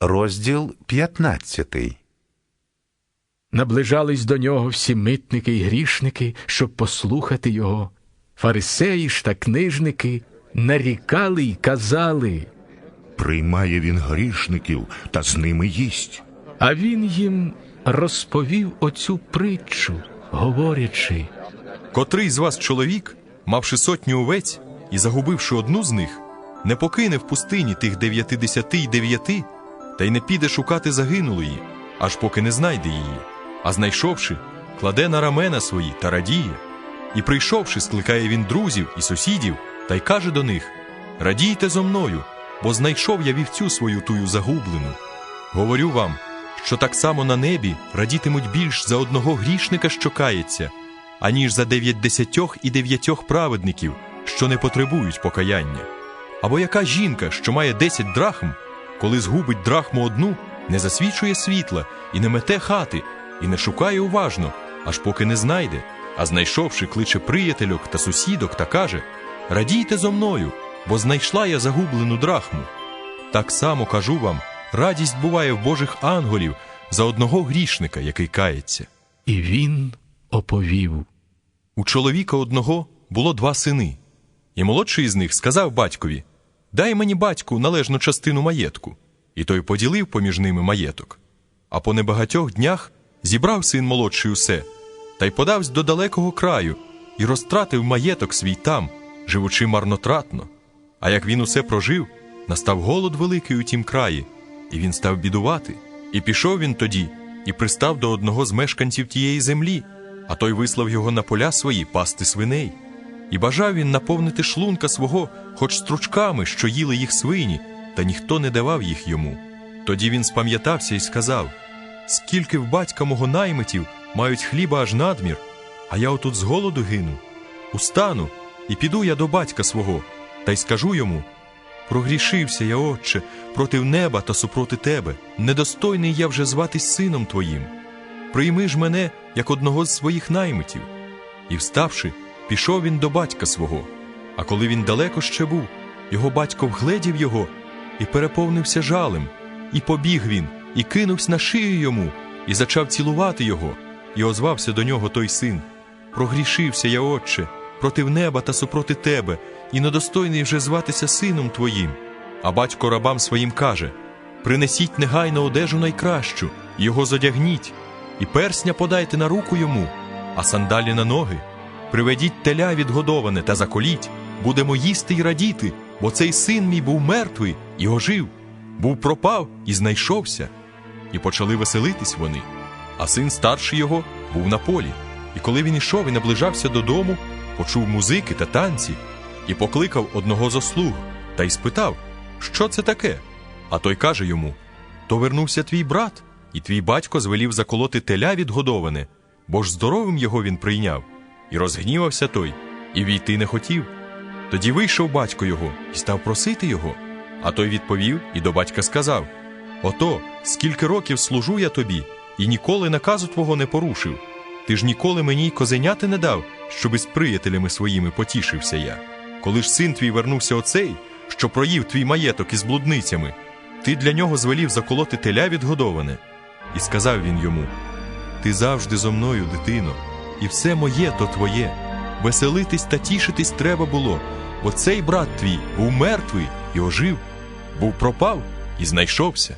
Розділ 15 Наближались до нього всі митники й грішники, щоб послухати його. Фарисеї ж та книжники нарікали й казали, Приймає він грішників та з ними їсть. а він їм розповів оцю притчу, говорячи. Котрий з вас чоловік, мавши сотню овець і загубивши одну з них, не покине в пустині тих дев'ятидесяти й дев'яти, та й не піде шукати загинулої, аж поки не знайде її, а знайшовши, кладе на рамена свої та радіє. І прийшовши, скликає він друзів і сусідів та й каже до них: Радійте зо мною, бо знайшов я вівцю свою тую загублену. Говорю вам, що так само на небі радітимуть більш за одного грішника, що кається, аніж за дев'ятдесятьох і дев'ятьох праведників, що не потребують покаяння. Або яка жінка, що має десять драхм, коли згубить драхму одну, не засвічує світла і не мете хати, і не шукає уважно, аж поки не знайде, а знайшовши, кличе приятельок та сусідок та каже: Радійте зо мною, бо знайшла я загублену драхму. Так само кажу вам, радість буває в Божих ангелів за одного грішника, який кається. І він оповів. У чоловіка одного було два сини, і молодший з них сказав батькові: Дай мені батьку належну частину маєтку. І той поділив поміж ними маєток. А по небагатьох днях зібрав син молодший усе, та й подавсь до далекого краю, і розтратив маєток свій там, живучи марнотратно. А як він усе прожив, настав голод великий у тім краї, і він став бідувати. І пішов він тоді, і пристав до одного з мешканців тієї землі, а той вислав його на поля свої пасти свиней. І бажав він наповнити шлунка свого хоч стручками, що їли їх свині, та ніхто не давав їх йому. Тоді він спам'ятався і сказав: Скільки в батька мого наймитів мають хліба аж надмір, а я отут з голоду гину. Устану, і піду я до батька свого, та й скажу йому: Прогрішився я, отче, проти неба та супроти тебе, недостойний я вже зватись сином твоїм. Прийми ж мене, як одного з своїх наймитів. І, вставши, пішов він до батька свого. А коли він далеко ще був, його батько вгледів його і переповнився жалем, і побіг він, і кинувся на шию йому, і зачав цілувати його, і озвався до нього той син. Прогрішився я, отче, проти неба та супроти тебе, і недостойний вже зватися сином твоїм. А батько рабам своїм каже: Принесіть негайно одежу найкращу, його зодягніть, і персня подайте на руку йому, а сандалі на ноги. Приведіть теля відгодоване та заколіть, будемо їсти й радіти, бо цей син мій був мертвий і ожив, був пропав і знайшовся. І почали веселитись вони. А син старший його був на полі. І коли він ішов і наближався додому, почув музики та танці, і покликав одного з ослуг та й спитав, що це таке. А той каже йому: То вернувся твій брат, і твій батько звелів заколоти теля відгодоване, бо ж здоровим його він прийняв. І розгнівався той, і війти не хотів. Тоді вийшов батько його і став просити його. А той відповів і до батька сказав: Ото, скільки років служу я тобі, і ніколи наказу твого не порушив. Ти ж ніколи мені й козеняти не дав, щоби з приятелями своїми потішився я. Коли ж син твій вернувся оцей, що проїв твій маєток із блудницями, ти для нього звелів заколоти теля відгодоване. І сказав він йому: Ти завжди зо мною, дитино, і все моє то твоє. Веселитись та тішитись треба було, бо цей брат твій був мертвий і ожив, був пропав і знайшовся.